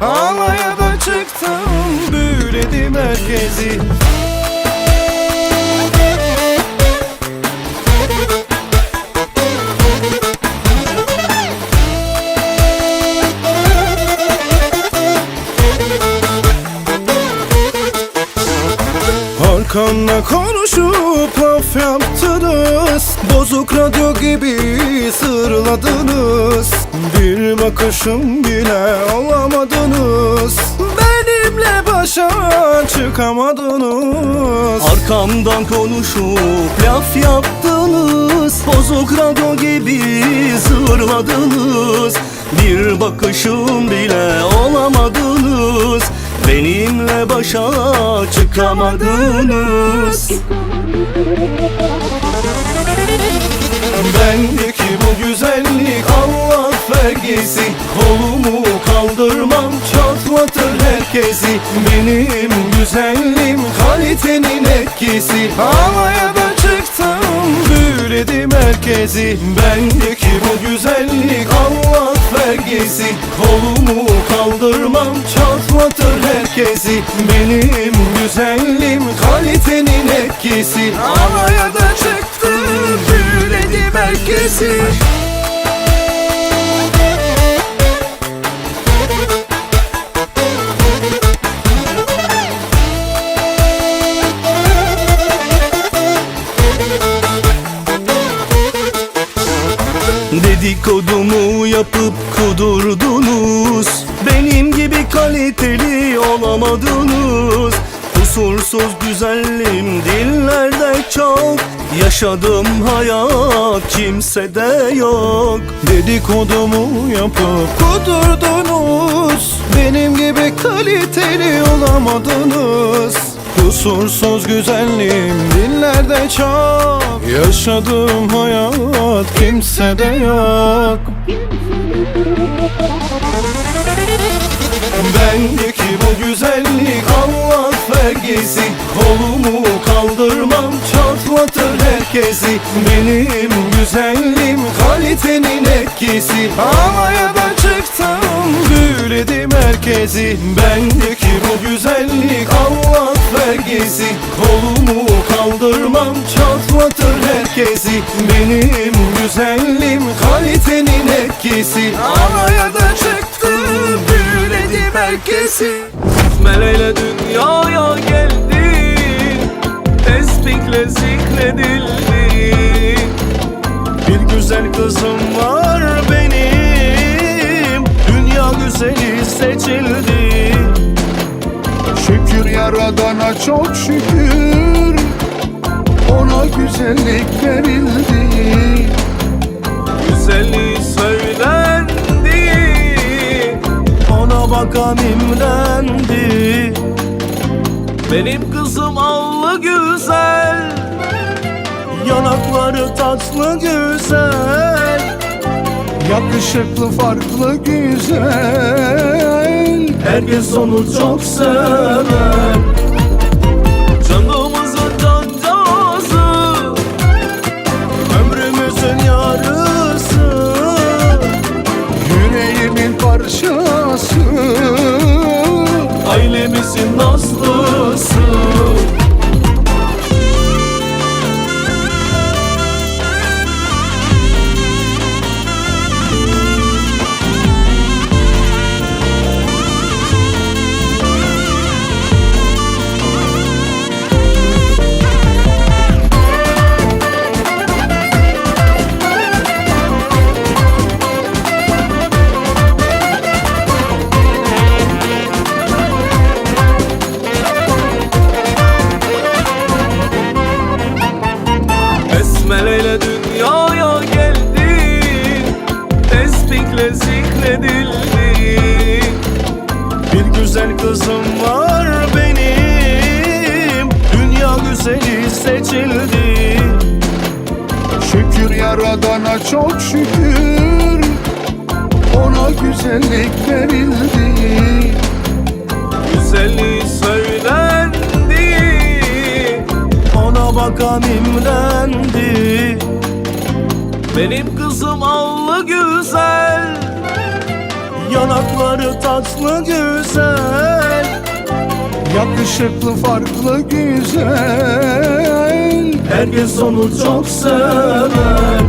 Alaya da çıktım Büyüledim herkesi. Konuşup laf yaptınız Bozuk radyo gibi sırladınız. Bir bakışım bile alamadınız. Benimle başa çıkamadınız. Arkamdan konuşup laf yaptınız. Bozuk radyo gibi zırladınız Bir bakışım bile olamadınız Benimle başa çıkamadınız. Bendeki bu güzellik Allah vergisi. Kolumu kaldırmam çatlatır herkesi. Benim güzelliğim kalitenin etkisi. Havaya da çıktım büyüledim herkesi Bendeki bu güzellik Allah vergisi. Kolumu kaldırmam çatlatır herkesi. Benim güzelliğim kalitenin etkisi. Havaya da çıktım kudurdunuz Benim gibi kaliteli olamadınız. Kusursuz güzelliğim dillerde çok. Yaşadığım hayat kimsede yok. Dedikodumu yapıp kudurdunuz. Benim gibi kaliteli olamadınız. Kusursuz güzelliğim dillerde çok. Yaşadığım hayat kimsede yok Bendeki bu güzellik Allah vergisi. Kolumu kaldırmam çatlatır herkesi. Benim güzelliğim kalitenin etkisi. Havaya da çıktım büyüledim herkesi. Bendeki bu güzellik Allah vergisi. Kolumu kaldırmam çatlatır herkesi. Benim güzelliğim kalitenin etkisi. Havaya da çıktım büyüledim herkesi Meleğle dünyaya geldin Tesbikle zikredildin Bir güzel kızım var benim. Dünya güzeli seçildi. Şükür yaradana çok şükür. Ona güzellik verildi. Güzelliği söylendi Ona bakan imrendi. Benim kızım allı güzel Yanakları tatlı güzel Yakışıklı farklı güzel. Herkes onu çok sever Bir güzel kızım var benim. Dünya güzeli seçildi. Şükür yaradana çok şükür. Ona güzellik verildi. Güzelliği söylendi. Ona bakan imrendi Benim kızım allı güzel Yanakları tatlı güzel Yakışıklı farklı güzel. Herkes onu çok sever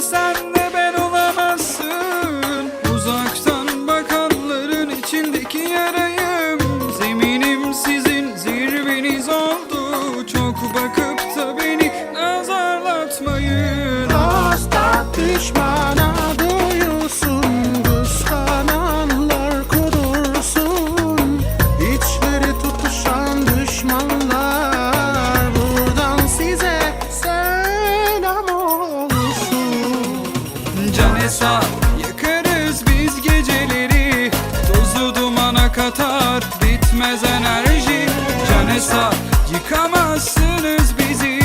İstesen de ben olamazsın. Uzaktan bakanların içindeki yarayım. Zeminim sizin zirveniz oldu. Çok bakıp da beni nazarlatmayın katar bitmez enerji. Can hesap yıkamazsınız bizi.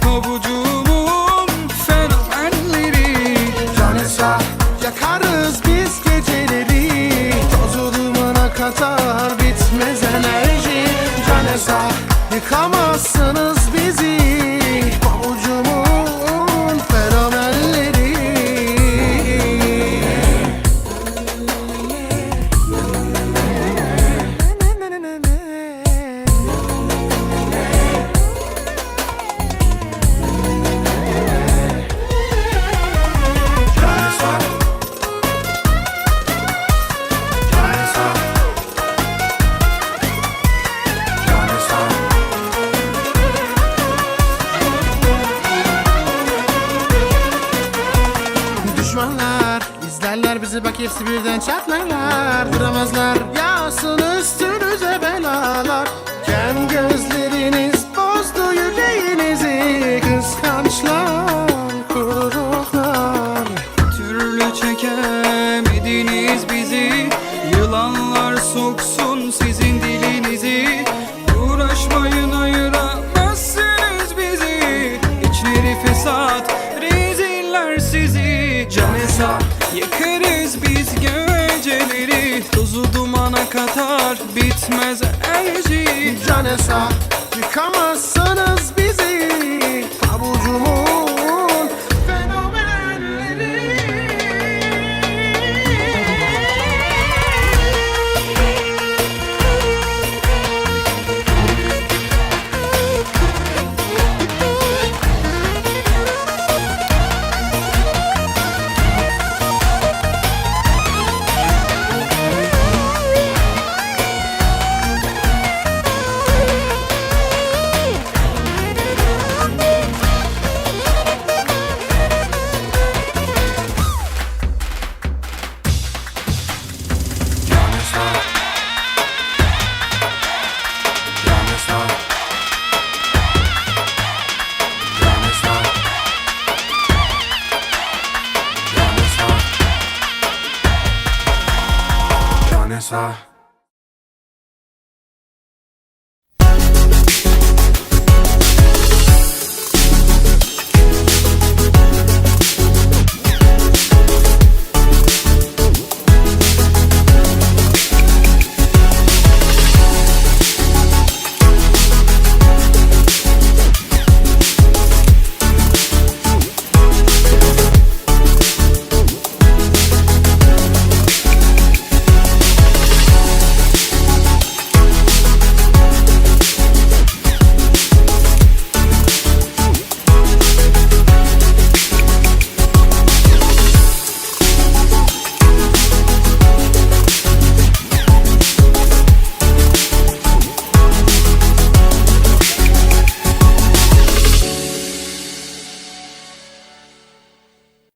Pabucumun fenomenleri. Canesa yakarız biz geceleri. Tozu dumana katar bitmez enerji. Canesa yıkamazsınız bizi çatlarlar Duramazlar. Yağsın üstünüze belalar. Kem gözleriniz bozdu yüreğinizi. Kıskançlar kururlar Türlü çekemediniz bizi. Yılanlar soksun sizin dilinizi. Uğraşmayın ayıramazsınız bizi. İçleri fesat reziller sizi. Can hesap yakarız biz. geceleri Tozu kadar bitmez enerji. Canesa yıkamazsınız bizi. Pabucumu